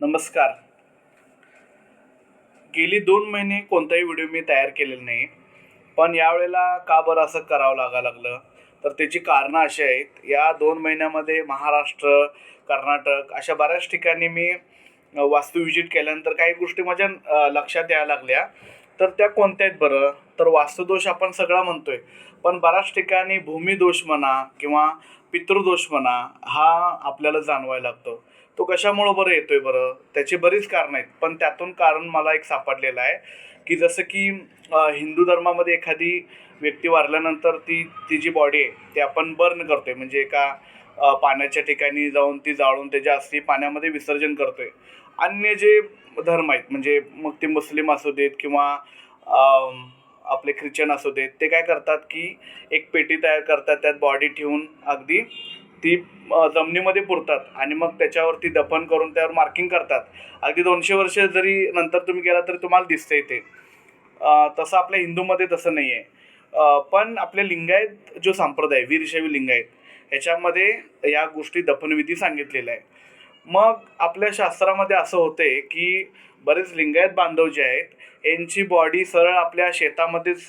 नमस्कार. गेली दोन महिने कोणताही व्हिडिओ मी तयार केलेला नाही पण यावेळेला का बरं असं करावं लागा लागलं? तर त्याची कारणं अशी आहेत या दोन महिन्यामध्ये महाराष्ट्र कर्नाटक अशा बऱ्याच ठिकाणी मी वास्तू विजिट केल्यानंतर काही गोष्टी माझ्या लक्षात यायला लागल्या. तर त्या कोणत्या आहेत बरं? तर वास्तुदोष आपण सगळा म्हणतोय पण बऱ्याच ठिकाणी भूमिदोष म्हणा किंवा पितृदोष म्हणा हा आपल्याला जाणवायला लागतो. तो कशामुळं बरं येतोय बरं? त्याची बरीच कारणं आहेत. पण त्यातून कारण मला एक सापडलेलं आहे की जसं की हिंदू धर्मामध्ये एखादी व्यक्ती वारल्यानंतर ती ती जी बॉडी आहे ती आपण बर्न करतोय. म्हणजे एका पाण्याच्या ठिकाणी जाऊन ती जाळून त्याच्या अस्थी पाण्यामध्ये विसर्जन करतोय. अन्य जे धर्म आहेत म्हणजे मग ते मुस्लिम असू देत किंवा आपले ख्रिश्चन असू देत ते काय करतात की एक पेटी तयार करतात त्यात बॉडी ठेवून अगदी ती जमिनीमध्ये पुरतात आणि मग त्याच्यावरती दफन करून त्यावर मार्किंग करतात. अगदी दोनशे वर्ष जरी नंतर तुम्ही गेला तरी तुम्हाला दिसते ते. तसं आपल्या हिंदूमध्ये तसं नाही आहे पण आपल्या लिंगायत जो संप्रदाय वीरशैवी लिंगायत ह्याच्यामध्ये या गोष्टी दफनविधी सांगितलेल्या आहे मग आपल्या शास्त्रामध्ये असं होते की बरेच लिंगायत बांधव जे आहेत यांची बॉडी सरळ आपल्या शेतामध्येच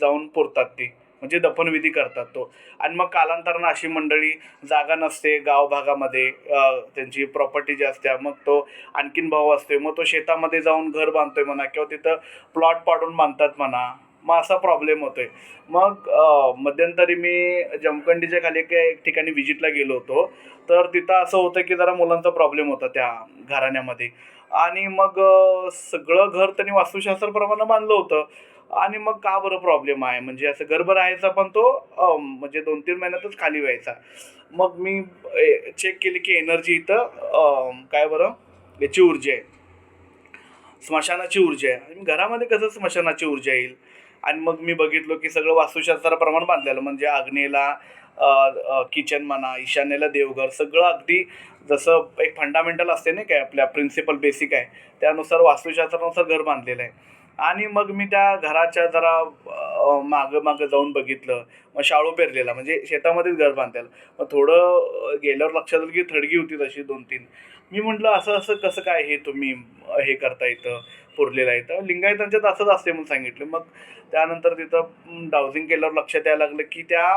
जाऊन पुरतात ती. म्हणजे दफनविधी करतात तो. आणि मग कालांतरानं अशी मंडळी जागा नसते गाव भागामध्ये त्यांची प्रॉपर्टी जी असते मग तो आणखीन भाऊ असते. मग तो शेतामध्ये जाऊन घर बांधतोय म्हणा किंवा तिथं प्लॉट पाडून बांधतात म्हणा मग असा प्रॉब्लेम होतो आहे मग मध्यंतरी मी जमखंडीच्या खाली एका एक ठिकाणी व्हिजिटला गेलो होतो. तर तिथं असं होतं की जरा मुलांचा प्रॉब्लेम होता त्या घराण्यामध्ये. आणि मग सगळं घर त्यांनी वास्तुशास्त्राप्रमाणे बांधलं होतं. आणि मग का बरं प्रॉब्लेम आहे? म्हणजे असं गर्भ राहायचा पण तो म्हणजे दोन तीन महिन्यातच खाली व्हायचा. मग मी चेक केली की एनर्जी इथं काय बरं? याची ऊर्जा आहे. स्मशानाची ऊर्जा आहे. आणि घरामध्ये कसं स्मशानाची ऊर्जा येईल? आणि मग मी बघितलो की सगळं वास्तुशास्त्राप्रमाणे बांधलेलं म्हणजे आग्नेला किचन म्हणा ईशान्येला देवघर सगळं अगदी जसं एक फंडामेंटल असते नाही काय आपल्या प्रिन्सिपल बेसिक आहे. त्यानुसार वास्तुशास्त्रानुसार घर बांधलेलं आहे. आणि मग मी त्या घराच्या जरा मागं मागं जाऊन बघितलं. मग शाळू पेरलेला म्हणजे शेतामध्येच घर बांधलेलं. मग थोडं गेल्यावर लक्षात आलं की थडगी होती तशी दोन तीन मी म्हटलं असं असं कसं काय हे तुम्ही हे करता येतं पुरलेलं आहे तर लिंगायतांच्यात असंच असते म्हणून सांगितलं. मग त्यानंतर तिथं डाउजिंग केल्यावर लक्षात यायला लागलं की त्या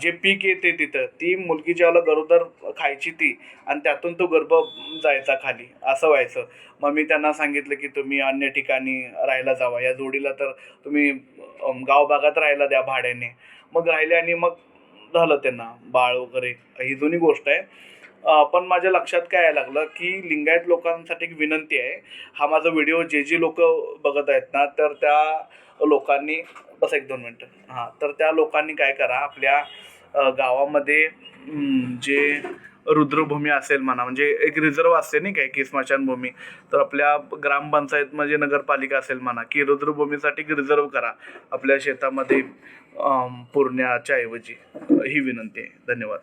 जे पीक येते तिथं ती मुलगी ज्याला गरोदर खायची ती आणि त्यातून तो गर्भ जायचा खाली असं व्हायचं. मग मी त्यांना सांगितलं की तुम्ही अन्य ठिकाणी राहायला जावा. या जोडीला तर तुम्ही गाव भागात राहायला द्या भाड्याने. मग राहिले आणि मग झालं त्यांना बाळ वगैरे ही जुनी गोष्ट आहे. पण माझ्या लक्षात काय यायला लागलं की लिंगायत लोकांसाठी एक विनंती आहे. हा माझा व्हिडिओ जे जे लोक बघत आहेत ना तर त्या लोकांनी बस एक दोन मिनटं. हां तर त्या लोकांनी काय करा आपल्या गावामध्ये जे रुद्रभूमी असेल म्हणा म्हणजे एक रिझर्व असते नाही काय की स्मशानभूमी तर आपल्या ग्रामपंचायत म्हणजे नगरपालिका असेल म्हणा की रुद्रभूमीसाठी रिझर्व करा. आपल्या शेतामध्ये पुरण्याच्या ऐवजी. ही विनंती आहे. धन्यवाद.